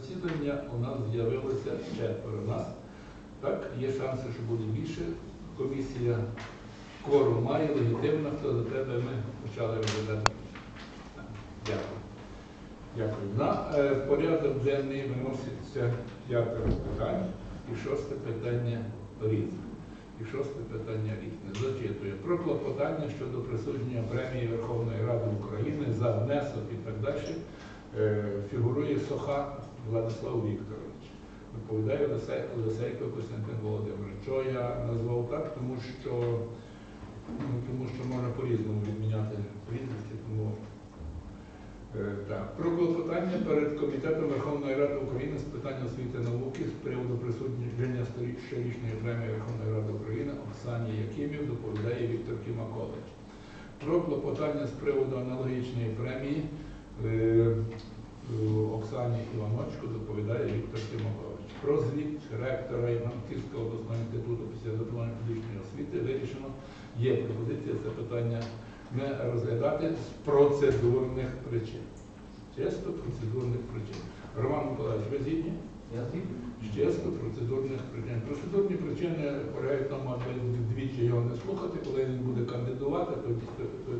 засідання у нас з'явилося четверо нас. Так, є шанси, що буде більше. Комісія кворум має, легітимна, хто за тебе ми почали розглядати. Дякую. Дякую. На е, порядок денний виноситься п'ятеро питань і шосте питання різне. І шосте питання різне. Зачитую. Про клопотання щодо присудження премії Верховної Ради України за внесок і так далі фігурує Соха Владислав Вікторович. Доповідає Олесей- Олесейко Костянтин Володимирович. Що я назвав так, тому що, ну, тому що можна по-різному відміняти прізвище, тому Е, Так, про клопотання перед Комітетом Верховної Ради України з питань освіти і науки з приводу присудження щорічної премії Верховної Ради України Оксані Якимів доповідає Віктор Кімакович. Про клопотання з приводу аналогічної премії е, е, Оксані Іваночко доповідає Віктор Кімакович. Про звіт ректора Івано-Франківського обласного інституту після дипломної публічної освіти вирішено, є пропозиція це питання не розглядати з процедурних причин. Чисто процедурних причин. Роман Миколаївич, ви згідні? Я згідний. Чисто процедурних причин. Процедурні причини полягають в тому, аби двічі його не слухати, коли він буде кандидувати, тоді,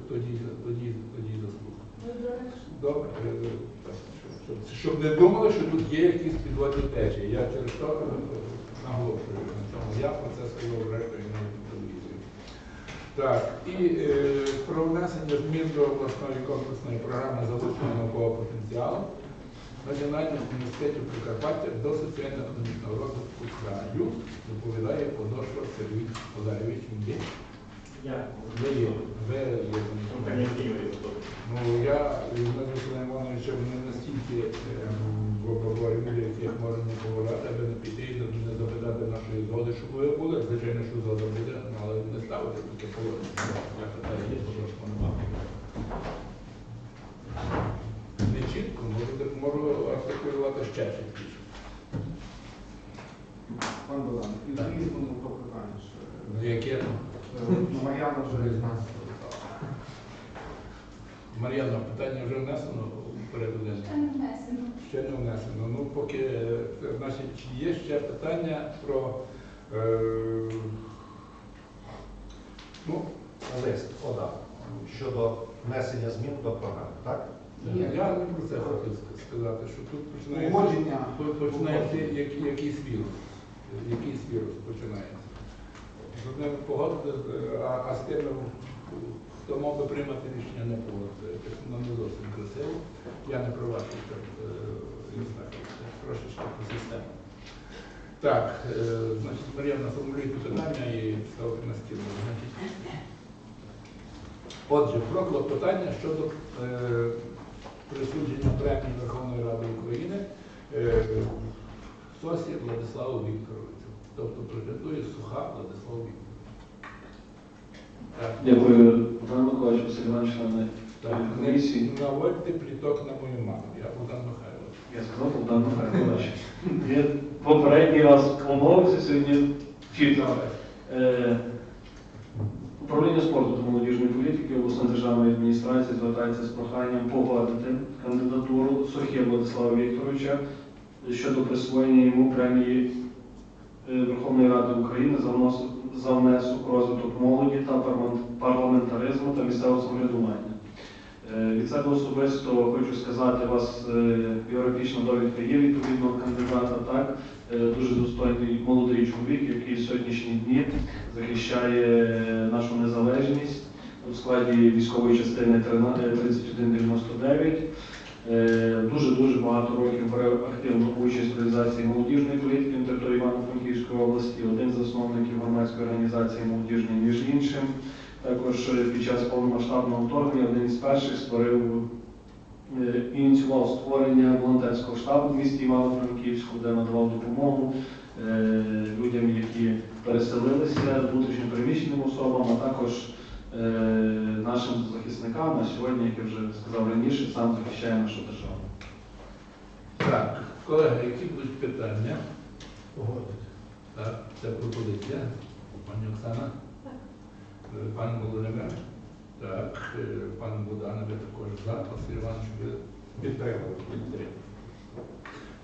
тоді, тоді, тоді заслухати. Добре, щоб, не думали, що тут є якісь підводні течії. Я через то наголошую на цьому. Я про це сказав ректорі на телевізії. Так, і е, про внесення змін до обласної комплексної програми залучення наукового потенціалу Національних університетів Прикарпаття до соціально-економічного розвитку краю доповідає Подошва Сергій Олегович. Він Ви є. Ви є. Ну, я з Василем Івановичем не настільки люди, яких можемо поважати, аби не піти і не- запитати нашої згоди, щоб ви були. Звичайно, що згода буде, ну, але не ставити таке положення. Я питаю, є подошва немає. Не чітко, можу, артикулювати ще чіткіше. Пан Богдан, і в різному покликанні ще. Ну, Яке там? Е, ну, Мар'яна вже з нас. Мар'яна, питання вже внесено у порядок денний? Ще не внесено. Ще не внесено. Ну, поки, е, значить, чи є ще питання про е, ну, лист ОДА щодо внесення змін до програми, так? Ні. я не про це хотів сказати, що тут починається, Погодження. якийсь вірус. Якийсь вірус починається. З одним погодити, а, а з тим, хто мав би приймати рішення, не погодити. Це ну, не зовсім красиво. Я не про вас, е, трошечки по системі. Так, е, значить, Мар'яна, формулюйте питання і ставте на стіл. Отже, про клопотання щодо е, присудження премії Верховної Ради України Сосі Владиславу Вікторовичу. Тобто претендує суха Владислав Вікторович. Так. Дякую, Богдан Миколаївич, Василь Іванович, члени Так, комісії. не наводьте приток на мою маму. Я Богдан Михайлович. Я сказав Богдан Михайлович. Я попередній раз помовився сьогодні чітко. Е, Управління спорту та молодіжної політики обласної державної адміністрації звертається з проханням погодити кандидатуру Сохія Владислава Вікторовича щодо присвоєння йому премії е, Верховної Ради України за внос- за внесок розвиток молоді та парламентаризму та місцевого самоврядування. Е, Від себе особисто хочу сказати, у вас е, біографічна довідка є відповідного кандидата, так? Дуже достойний молодий чоловік, який в сьогоднішні дні захищає нашу незалежність у складі військової частини 13- е, 3199. Е, Дуже-дуже багато років бере активну участь в реалізації молодіжної політики на території Івано-Франківської області, один з засновників громадської організації молодіжної, між іншим. Також е, під час повномасштабного вторгнення один із перших створив е, ініціював створення волонтерського штабу в місті Івано-Франківську, де надавав допомогу людям, які переселилися, внутрішньо переміщеним особам, а також нашим захисникам на сьогодні, як я вже сказав раніше, сам захищає нашу державу. Так, колеги, які будуть питання? Погодити. Так, це пропозиція. Пані Оксана? Так. Е, Пан Володимир? Так, е, пан Богдан, ви також за. Василь Іванович, ви підтримали. підтримали.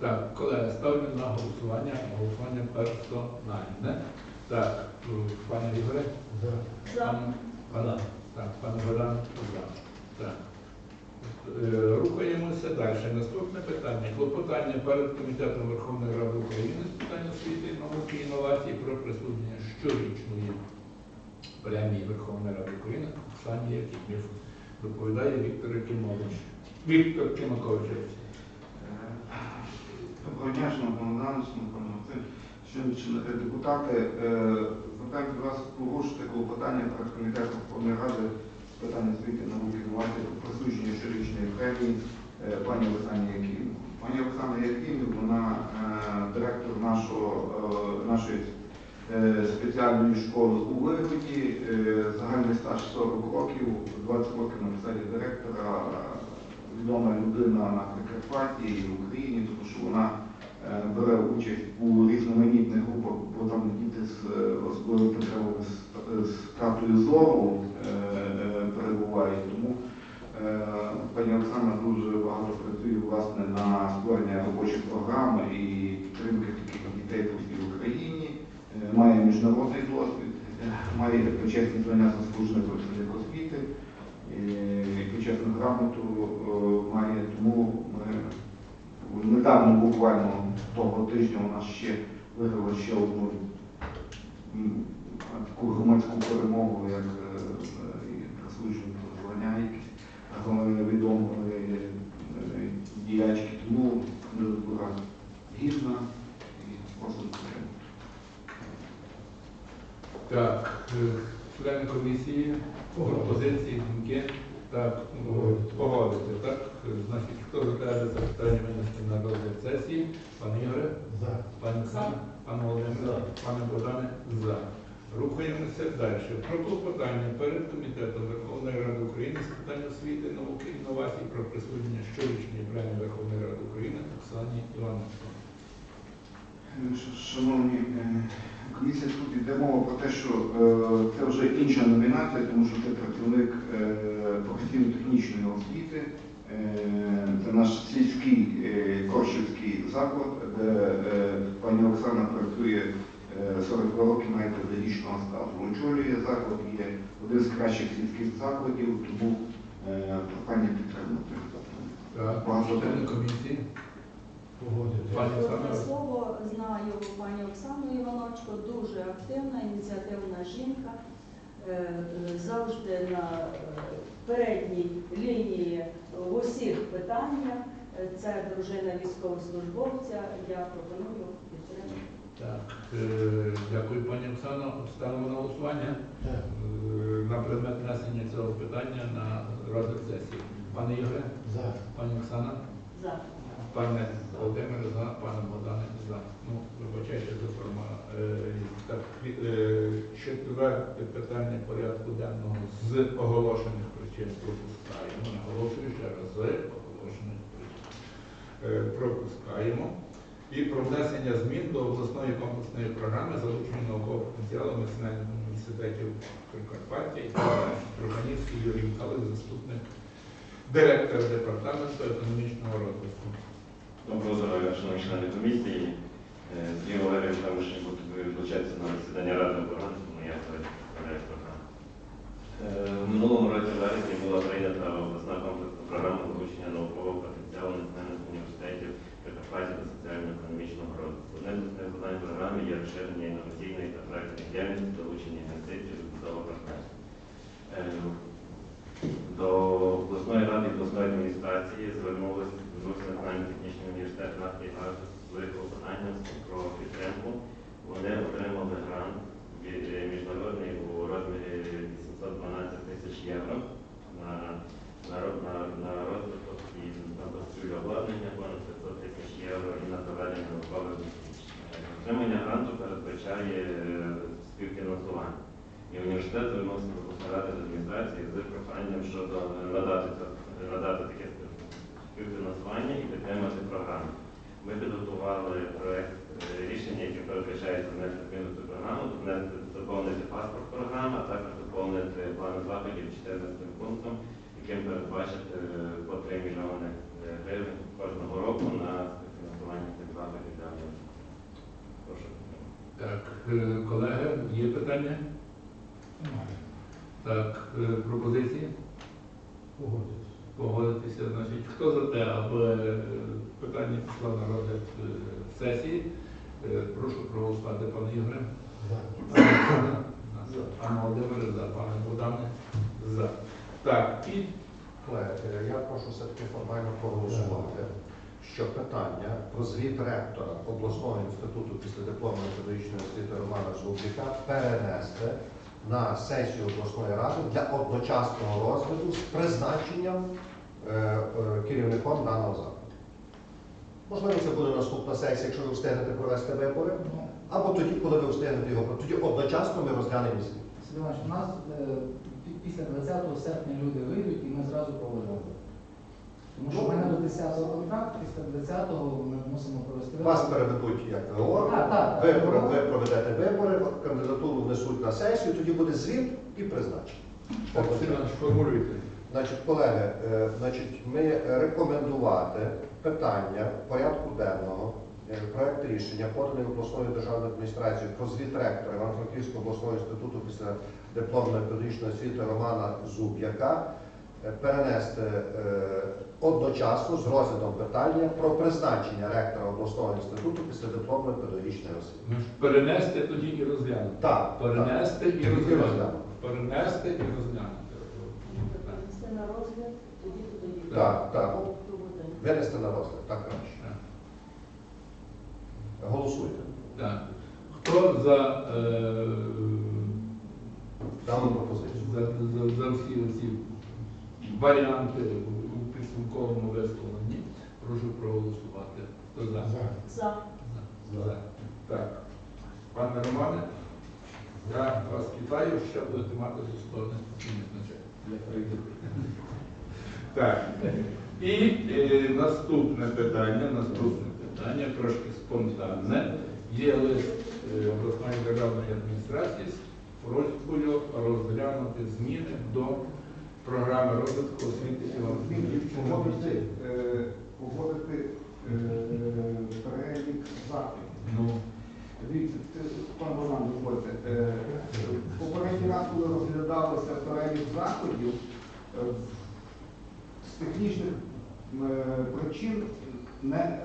Так, колеги, ставлю на голосування, голосування персональне. Так, пане Ігоре? За. Пан, пан, так, пан Богдан. Е, Рухаємося далі. Наступне питання. Клопотання перед Комітетом Верховної Ради України з питань освіти, науки і інновацій про присудження щорічної премії Верховної Ради України Оксані Якимів. Доповідає Віктор Якимович. Віктор Кимакович. Доброго дня, шановний Богданович, шановний Шановні депутати. Е, Звертаємо до вас порушити клопотання перед комітетом Верховної Ради з питань освіти, науки, інновацій про присудження щорічної премії е, пані Олександрі Якимів. Пані Олександра Якимів, вона е, директор нашого, нашої спеціальної школи у Вигоді, е, загальний стаж 40 років, 20 років на посаді директора, відома людина на Прикарпатті і в Україні, тому що вона бере участь у різноманітних групах, бо там діти з е, особливими потребами з- втратою зору е, е, перебувають. Тому е, пані Оксана дуже багато працює власне на створення робочих програм і підтримки таких дітей по всій Україні. Е, Має міжнародний досвід, е, має почесні звання заслужений працівник освіти. Почесну грамоту е, має, тому ми недавно буквально того тижня у нас ще виграли ще одну таку громадську перемогу, як е, е, присудження звання е, відомої е, діячки. Тому кандидатура гідна і просимо підтримати. Так, е, члени комісії, пропозиції, думки. Так, погодити, так? Значить, хто за те за питання винести на розгляд сесії? Пан Ігоре? За. Пане Оксана? Пан Володимир? За. Пане Богдане? За. Рухаємося далі. Про клопотання перед Комітетом Верховної Ради України з питань освіти, науки інновацій про присудження щорічної премії Верховної Ради України Оксані Івановичу. Ш- Шановні, е, комісія тут йде мова про те, що е, це вже інша номінація, тому що це працівник е, професійно-технічної освіти. Е, Це наш сільський е, коршівський заклад, де е, пані Оксана працює е, 42 роки, має педагогічного стажу. Очолює заклад, є один з кращих сільських закладів, тому е, прохання підтримати. Багато комісії. Погодити. Пані слово знаю пані Оксану Іваночко, дуже активна, ініціативна жінка, е, е, завжди на е, передній лінії в усіх питаннях. Це дружина військовослужбовця. Я пропоную підтримати. Так, дякую, пані Оксано. Ставимо на голосування на предмет внесення цього питання на розгляд сесії. Пане Ігоре, За. пані Оксана, За. Пане Володимир за, пане Богдане за. Ну, вибачайте за форма. Е, Так, е, четверте питання порядку денного з оголошених причин пропускаємо. Наголошую ще раз з оголошених причин. Е, Пропускаємо. І про внесення змін до обласної комплексної програми залучення наукового потенціалу національних університетів Прикарпаття і Труханівський Юрій Михайлович, заступник директора департаменту економічного розвитку. Доброго здоров'я, шановні члени комісії. Сергій Валерійович там ще буде вилучатися на засідання Ради оборони, тому я передаю програму. Е, В минулому році в вересні була прийнята обласна комплексна програма залучення наукового потенціалу національних університетів Прикарпаття та соціально-економічного розвитку. Одним з основних завдань програми є розширення інноваційної та проектної діяльності, залучення інвестицій, розбудова партнерства. Е, До обласної ради і обласної адміністрації звернулися звернувся Національний технічний університет нафти і газу з клопотанням про підтримку. Вони отримали грант е, міжнародний у розмірі 812 тисяч євро на, на, на, на розвиток і на закупівлю обладнання понад 500 тисяч євро і на проведення наукових досліджень. Отримання гранту передбачає е, співфінансування. І університет звернувся до з адміністрації з проханням щодо надати, надати таке співфінансування і підтримати програму. Ми підготували проект е, рішення, яким передбачається внести цю програму, внести доповнити паспорт програми, а також доповнити план заходів 14 пунктом, яким передбачити е, по 3 мільйони е, гривень кожного року на виконання цих заходів для. Прошу. Так, колеги, є питання? Так, пропозиції? Погодитись. Погодитися. Значить, хто за те, аби е, питання пішло на розгляд е, сесії? Е, Прошу проголосувати, пане Ігоре. За. Пане Володимире, за. Пане Богдане, за. Так, і я прошу все-таки формально проголосувати, що питання про звіт ректора обласного інституту після дипломної педагогічної освіти Романа Зубріка перенести на сесію обласної ради для одночасного розгляду з призначенням керівником даного закладу. Можливо, це буде наступна сесія, якщо ви встигнете провести вибори, Ну, або тоді, коли ви встигнете його. Тоді одночасно ми розглянемо звіт. Сергій Іванович, у нас е, після 20 серпня люди вийдуть і ми зразу проводимо. Тому що в мене до 10-го контракт, після 20-го ми мусимо провести Вас переведуть як ВО, ви, ви проведете вибори, кандидатуру внесуть на сесію, тоді буде звіт і призначення. так, Іванович, формулюйте. Значить, колеги, е, значить, ми рекомендувати питання порядку денного, е, проект рішення, поданий обласною державною адміністрацією про звіт ректора Івано-Франківського обласного інституту після дипломної педагогічної освіти Романа Зуб'яка, е, перенести одночасно з розглядом питання про призначення ректора обласного інституту після дипломної педагогічної освіти. Ну, Перенести тоді і розглянути. Так, Перенести і І розглянути. Перенести і розглянути. Перенести на розгляд, тоді тоді. Так, так. Винести на розгляд, так краще. Голосуйте. Так. Хто за, е, Дану пропозицію. за, за, за всі ці варіанти у підсумковому висловленні, прошу проголосувати. Хто за? За. За. За. За. Так. Пане Романе, я вас вітаю, ще будете мати спокійне значення. Я прийду. Так. І е, наступне питання, наступне питання, трошки спонтанне. Є лист е, обласної державної адміністрації з просьбою розглянути зміни до програми розвитку освіти Івано-Франківщини. Погодити, е, погодити перелік заходів. Дивіться, пан Богдан, дозвольте. Е, Попередній раз, коли розглядалося перелік заходів, е, з технічних е, причин не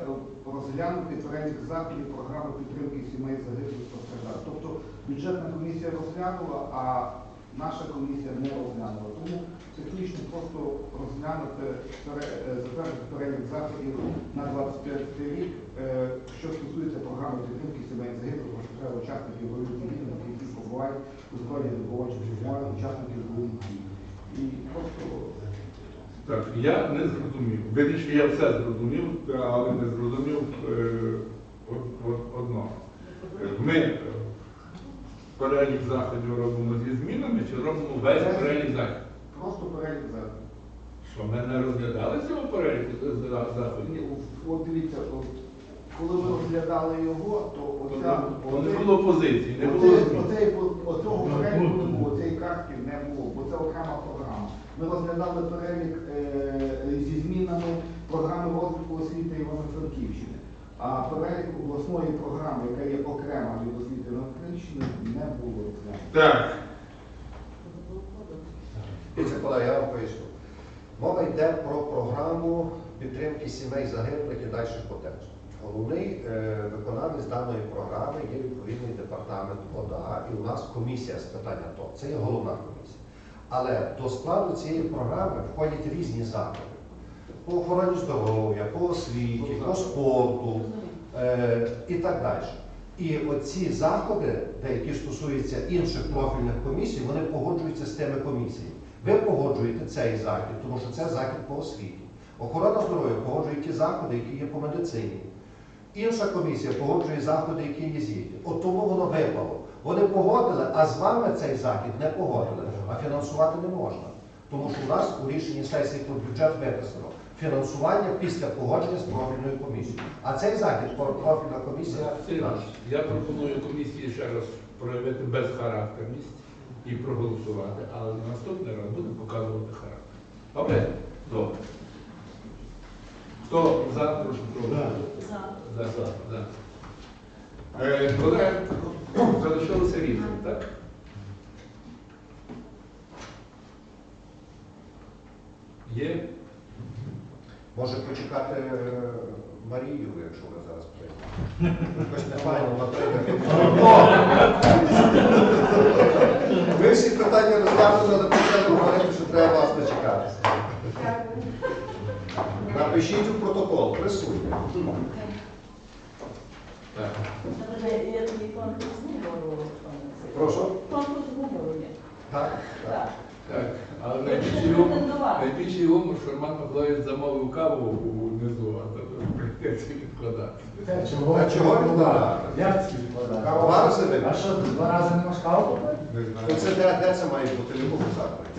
розглянути перелік заходів програми підтримки сімей загиблих постраждалих. Тобто бюджетна комісія розглянула, а наша комісія не розглянула. Тому технічно просто розглянути, е, затвердити перелік заходів на 25 рік, е, що стосується програми підтримки сімей загиблих постраждалих учасників бойових дій, які побувають у складі добровольчих формувань учасників бойових дій. І просто Так, я не зрозумів. Вірніше, я все зрозумів, але не зрозумів е, од- од- одного. Ми перелік заходів робимо зі змінами чи робимо весь перелік заходів? Просто перелік заходів. Що ми не розглядали цього переліку з- з- Ні. От дивіться, коли ми розглядали його, то оця, не- то не було позиції, не було. Оцього Ну, переліку ну, не ну. було, цієї картки не було, бо це окрема програма. Ми розглядали перелік е, зі змінами програми розвитку освіти Івано-Франківщини. А перелік обласної програми, яка є окрема від освіти Івано-Франківщини, не було розглянуто. Так, колеги, я вам поясню. Мова йде про програму підтримки сімей загиблих і далі по. Головний е, виконавець даної програми є відповідний департамент ОДА, і у нас комісія з питання АТО. Це є головна комісія. Але до складу цієї програми входять різні заходи по охороні здоров'я, по освіті, по спорту, е, і так далі. І оці заходи, деякі стосуються інших профільних комісій, вони погоджуються з тими комісіями. Ви погоджуєте цей захід, тому що це захід по освіті. Охорона здоров'я погоджує ті заходи, які є по медицині. Інша комісія погоджує заходи, які є згідні. От тому воно випало. Вони погодили, а з вами цей захід не погодили, а фінансувати не можна. Тому що у нас у рішенні сесії про бюджет виписано фінансування після погодження з профільною комісією. А цей захід профільна комісія я пропоную комісії ще раз проявити безхарактерність і проголосувати, але наступний раз будемо показувати характер. Добре? Добре. Хто за, прошу проголосувати. За. За, за, за. Е, Колеги, залишилося різне, так? Є? Може почекати е, Марію, якщо ви зараз прийдете. Якось нефайно вона прийде. Ми всі питання розглянули, але почали говорити, що треба вас дочекатися. Напишіть у протокол, присутні. Так. Є є конкурс Василь. Прошу. Конкурс. Так? Так. Так. Так, але найбільше найбільший найбільше претендувати. що Роман Павлович замовив каву внизу, а то прийдеться відкладати. Та чого? А чого відкладати? Як ці відкладати? Кава себе? А що, два рази не можеш каву купити? То це де, де це має бути в якому закладі?